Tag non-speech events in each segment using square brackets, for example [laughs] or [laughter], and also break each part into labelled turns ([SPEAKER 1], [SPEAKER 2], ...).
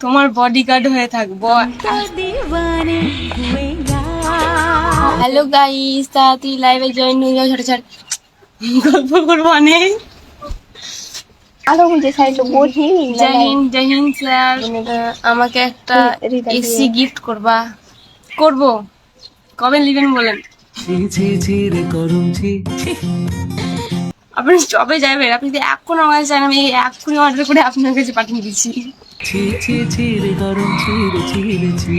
[SPEAKER 1] তোমার বডিগার্ড হয়ে থাকব। হ্যালো গাইস তুই লাইভে জয়েন হয়ে যাও ছোট ছোট গল্প করব অনেক। আরও মুঝে স্যার। আমাকে একটা এসি গিফট করবা। করব। কবে নেবেন বলেন? আপনি জবে যাবেন আপনি যদি এখন আমার চান আমি এক্ষুনি অর্ডার করে আপনার কাছে পাঠিয়ে দিচ্ছি।
[SPEAKER 2] ছি ছি ছি রে করুণ ছি রে ছি রে ছি।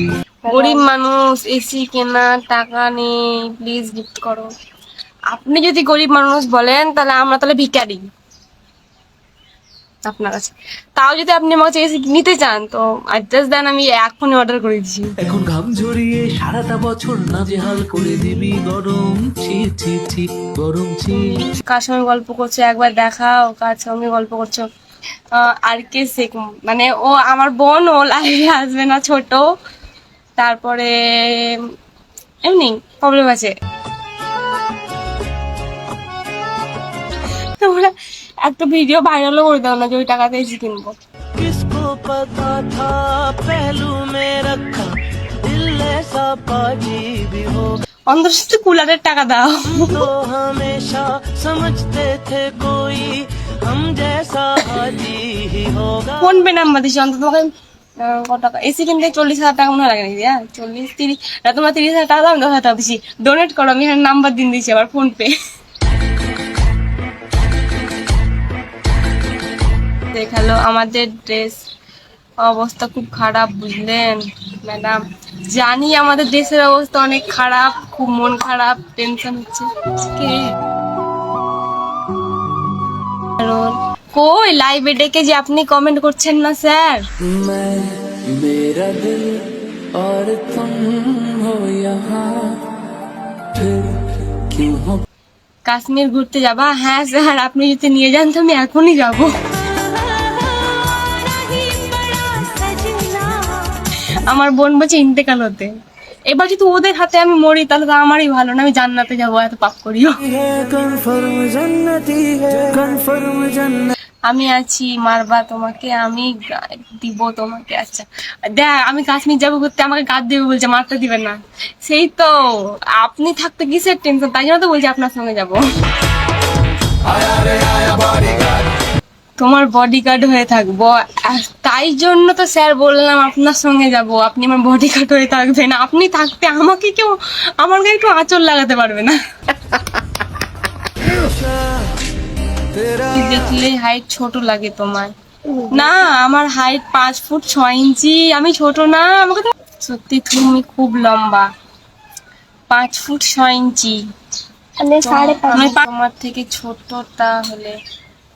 [SPEAKER 1] গরিব মানুষ এসি কেনার টাকা নেই প্লিজ গিফট করো। আপনি যদি গরিব মানুষ বলেন তাহলে আমরা তাহলে ভিখারি। আপনার কাছে। তাও যদি আপনি আমার কাছে এসি নিতে চান তো অ্যাড্রেস দেন আমি এখনই অর্ডার করে দিচ্ছি।
[SPEAKER 2] এখন ঘাম ঝরিয়ে সারাটা বছর নাজেহাল করে দিবি গরম ছি ছি ছি গরম ছি।
[SPEAKER 1] কার সঙ্গে গল্প করছ? একবার দেখাও কার সঙ্গে গল্প করছ? আর কে শেখ মানে ও আমার বোন ও লাইভে আসবে না ছোট তারপরে এমনি প্রবলেম আছে তোমরা একটা ভিডিও ভাইরালও করে দাও না যে ওই টাকাতে এসে কিনবো
[SPEAKER 2] किसको पता था पहलू में रखा दिल ऐसा पाजी भी हो
[SPEAKER 1] অন্তর কুলারের টাকা দাও। ফোন পে নাম্বার দিছি অন্তত তোমাকে টাকা? এসি কিনতে চল্লিশ হাজার টাকা মনে হয় নাকি? হ্যাঁ চল্লিশ তিরিশ। তোমার তিরিশ হাজার টাকা ডোনেট করো আমি এখানে নাম্বার দিন দিয়েছি আবার ফোন পে দেখাল আমাদের ড্রেস অবস্থা খুব খারাপ বুঝলেন ম্যাডাম জানি আমাদের দেশের অবস্থা অনেক খারাপ খুব মন খারাপ টেনশন হচ্ছে কে কারণ কই লাইভে ডেকে যে আপনি কমেন্ট করছেন না স্যার
[SPEAKER 2] मैं मेरा दिल और तुम हो यहाँ फिर क्यों हो
[SPEAKER 1] কাশ্মীর ঘুরতে যাবা হ্যাঁ স্যার আপনি যদি নিয়ে যান তো আমি এখনই যাব আমার বোন বলছে, ইন্তেকাল হতে। এবার যদি ওদের হাতে আমি মরি, তাহলে তো আমারই ভালো না, আমি জান্নাতে যাব, এত পাপ করিও। আমি আছি, মারবা তোমাকে, আমি দিব তোমাকে আচ্ছা। দেখ, আমি কাশ্মীর যাব ঘুরতে, আমাকে গাদ দেবে বলছে, মারতে দিবেন না। সেই তো, আপনি থাকতে কিসের টেনশন তাই জন্য তো বলছি আপনার সঙ্গে যাব। আয়া রে আয়া তোমার বডিগার্ড হয়ে থাকব। তাই জন্য তো স্যার বললাম আপনার সঙ্গে যাব। আপনি আমার বডিগার্ড হয়ে থাকবেন। আপনি থাকতে আমাকে কেউ আমার গায়ে একটু আঁচল লাগাতে পারবে না। দেখলে হাইট ছোট লাগে তোমার। না আমার হাইট পাঁচ ফুট ছয় ইঞ্চি। আমি ছোট না আমাকে তো সত্যি তুমি খুব লম্বা। পাঁচ ফুট ছয় ইঞ্চি। তোমার থেকে ছোট তাহলে।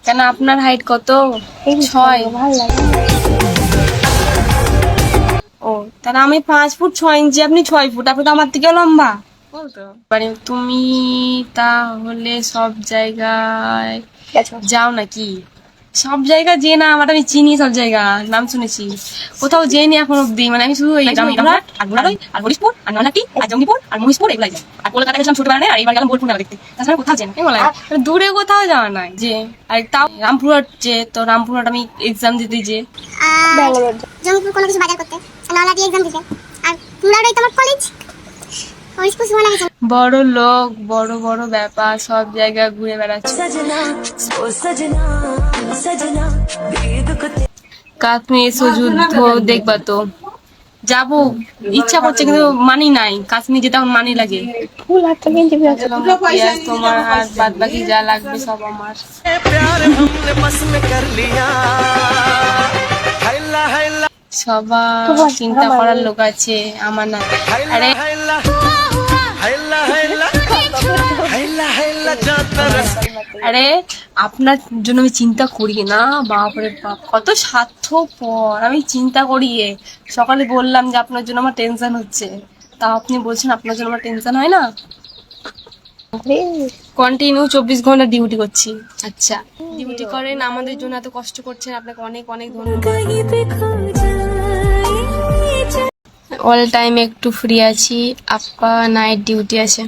[SPEAKER 1] কেন আপনার হাইট কত? ছয়। ও তাহলে আমি পাঁচ ফুট ছয় ইঞ্চি আপনি ছয় ফুট আপনি তো আমার থেকে লম্বা। মানে তুমি তাহলে সব জায়গায় যাও নাকি? সব জায়গা যে না আমার আমি চিনি সব জায়গা নাম শুনেছি। কোথাও যেনি এখন অব্দি মানে আমি শুধু ওই রামঘাট আর হরিশপুর আর নলাটি আর জঙ্গিপুর আর মহিষপুর এগুলাই যাই। আর কলকাতা গেছিলাম ছোটবেলায় আর এবার গেলাম বোলপুর মেলা দেখতে। তাছাড়া কোথাও যাই না। কেমন লাগে? মানে দূরে কোথাও যাওয়া নাই যে আর তাও রামপুরহাট যে তো রামপুরহাট আমি এক্সাম দিতে যে।
[SPEAKER 3] জঙ্গিপুর কোনো কিছু বাজার করতে আর নলা দিয়ে এক্সাম দিতে। আর কুমড়াটাই তোমার কলেজ
[SPEAKER 1] বড় লোক বড় বড় ব্যাপার সব জায়গা ঘুরে বেড়াচ্ছে। কাশ্মীর যুদ্ধ দেখবা তো। যাব ইচ্ছা করছে কিন্তু মানি নাই কাশ্মীর যেতে আমার মানি লাগে। তোমার যা লাগবে সবার চিন্তা করার লোক আছে আমার না আরে। আরে আপনার জন্য আমি চিন্তা করি না বাপরে বাপ কত স্বার্থপর আমি চিন্তা করি। সকালে বললাম যে আপনার জন্য আমার টেনশন হচ্ছে। তা আপনি বলছেন আপনার জন্য আমার টেনশন হয় না? কন্টিনিউ চব্বিশ ঘণ্টা ডিউটি করছি। আচ্ছা। ডিউটি করেন আমাদের জন্য এত কষ্ট করছেন আপনাকে অনেক অনেক ধন্যবাদ। অল টাইম একটু ফ্রি আছি আপা নাইট ডিউটি আছে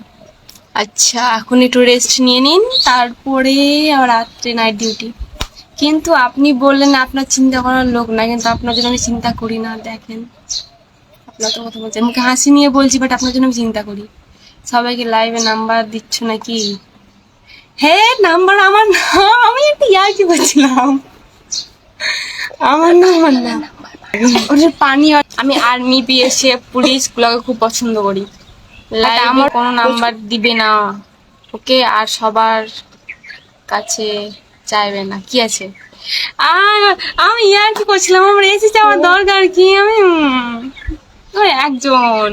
[SPEAKER 1] আচ্ছা এখন একটু রেস্ট নিয়ে নিন তারপরে আবার রাত্রে নাইট ডিউটি কিন্তু আপনি বললেন আপনার চিন্তা করার লোক না কিন্তু আপনার জন্য আমি চিন্তা করি না দেখেন। আপনার তো কথা বলছেন মুখে হাসি নিয়ে বলছি বাট আপনার জন্য আমি চিন্তা করি। সবাইকে লাইভে নাম্বার দিচ্ছ নাকি? হে নাম্বার আমার না আমি একটু ইয়ার্কি করছিলাম আমার নাম্বার না। ওটা পানি আমি আর্মি বিএসএফ পুলিশ গুলোকে খুব পছন্দ করি। আমার কোনো নাম্বার দিবে না। ওকে আর সবার কাছে চাইবে না। কি আছে? আর আমি ইয়ার কি করছিলাম? আমার এসেছে আমার দরকার কি? আমি ওই একজন।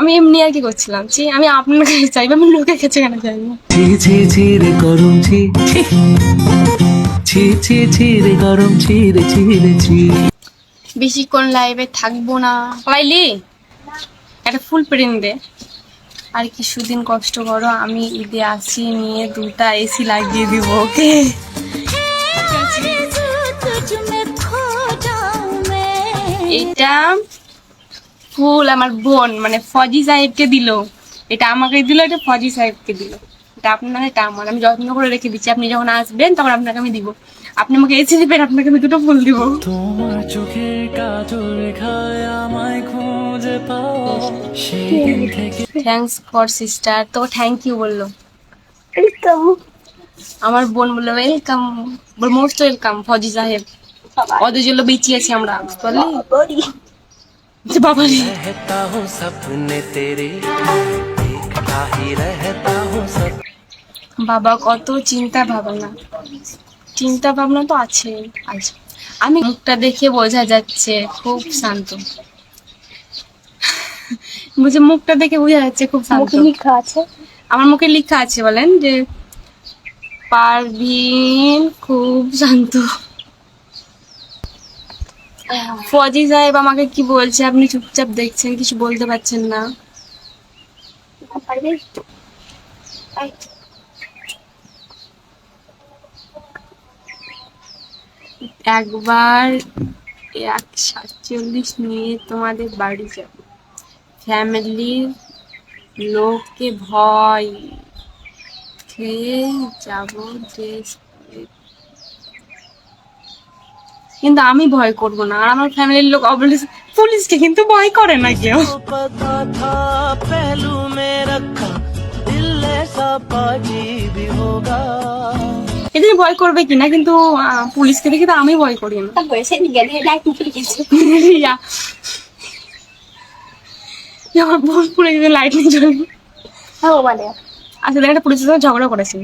[SPEAKER 1] আমি এমনি আর কি করছিলাম? ছি আমি আপনার কাছে চাইব আমি লোকের কাছে কেন চাইব?
[SPEAKER 2] ছি ছি ছি রে গরম ছি। ছি ছি ছি ছি রে গরম ছি রে ছি রে ছি।
[SPEAKER 1] বেশিক্ষণ লাইভে থাকব না। পাইলি একটা ফুল প্রিন্ট দে। আর কিছুদিন কষ্ট করো, আমি ঈদে আসি, নিয়ে দুটা এসি লাগিয়ে দিব, ওকে? এটা ফুল আমার বোন মানে ফজি সাহেবকে দিল। এটা আমাকে দিল, এটা ফজি সাহেবকে দিল। এটা আপনার, এটা আমার। আমি যত্ন করে রেখে দিচ্ছি। আপনি যখন আসবেন, তখন আপনাকে আমি দিব। আপনি আমাকে এসে দিবেন, আপনাকে আমি দুটো ফুল দিব।
[SPEAKER 2] তোমার চোখের কাজল রেখায় আমায় খুঁজে পাও। সেই দিন থেকে
[SPEAKER 1] থ্যাঙ্কস ফর সিস্টার তো থ্যাংক ইউ বললো
[SPEAKER 4] ওয়েলকাম
[SPEAKER 1] আমার বোন বললো ওয়েলকাম মোস্ট ওয়েলকাম ফজি সাহেব ওদের জন্য বেঁচিয়েছি আমরা বুঝতে পারলি
[SPEAKER 4] বড়ি
[SPEAKER 1] যে বাবা রে
[SPEAKER 2] रहता हूँ सपने तेरे देखता ही रहता हूँ सब
[SPEAKER 1] বাবা কত চিন্তা ভাবনা চিন্তা ভাবনা তো আছে আজ আমি মুখটা দেখে বোঝা যাচ্ছে খুব শান্ত বুঝে মুখটা দেখে বোঝা যাচ্ছে খুব শান্ত।
[SPEAKER 4] মুখে লেখা আছে?
[SPEAKER 1] আমার মুখে লেখা আছে বলেন যে পারভিন খুব শান্ত। ফজি সাহেব আমাকে কি বলছে? আপনি চুপচাপ দেখছেন কিছু বলতে পারছেন না। একবার এক সাতচল্লিশ নিয়ে তোমাদের বাড়ি যাব। ফ্যামিলির লোককে ভয় খেয়ে যাব কিন্তু আমি ভয় করব না। আর আমার ফ্যামিলির লোক অবলিস পুলিশকে কিন্তু ভয় করে না কেউ। এদের ভয় করবে কিনা কিন্তু পুলিশকে দেখে তো আমি ভয় করি না। [laughs] আমার বোন পুরো লাইট নিয়ে চলে।
[SPEAKER 4] হ্যাঁ মানে
[SPEAKER 1] আচ্ছা দেখ একটা পুলিশের সঙ্গে ঝগড়া করেছি।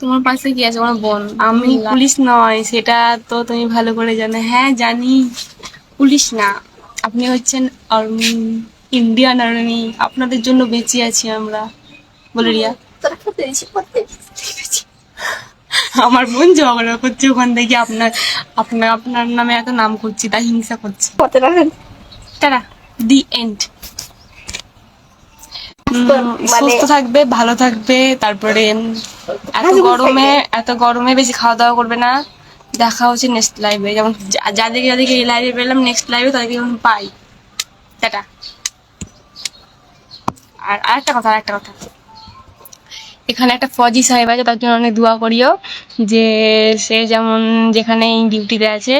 [SPEAKER 1] তোমার পাশে কি আছে? আমার বোন। আমি পুলিশ নয় সেটা তো তুমি ভালো করে জানো। হ্যাঁ জানি। পুলিশ না। আপনি হচ্ছেন আর্মি ইন্ডিয়ান আর্মি আপনাদের জন্য বেঁচে আছি আমরা। বলে রিয়া আমার বোন ঝগড়া করছে ওখান থেকে। আপনার আপনার আপনার নামে এত নাম করছি তাই হিংসা করছে। তারা দি এন্ড।
[SPEAKER 4] মানে-
[SPEAKER 1] সুস্থ থাকবে ভালো থাকবে তারপরে এত গরমে এত গরমে বেশি খাওয়া দাওয়া করবে না। দেখা হচ্ছে নেক্সট লাইভে যেমন যাদেরকে যাদেরকে এই লাইভে পেলাম নেক্সট লাইভে তাদেরকে যেমন পাই। টাটা। আর আরেকটা কথা আরেকটা কথা। এখানে একটা ফজি সাহেব আছে, তার জন্য অনেক দোয়া করিও যে সে যেমন যেখানে ডিউটিতে আছে,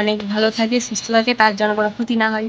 [SPEAKER 1] অনেক ভালো থাকে, সুস্থ থাকে, তার জন্য কোনো ক্ষতি না হয়।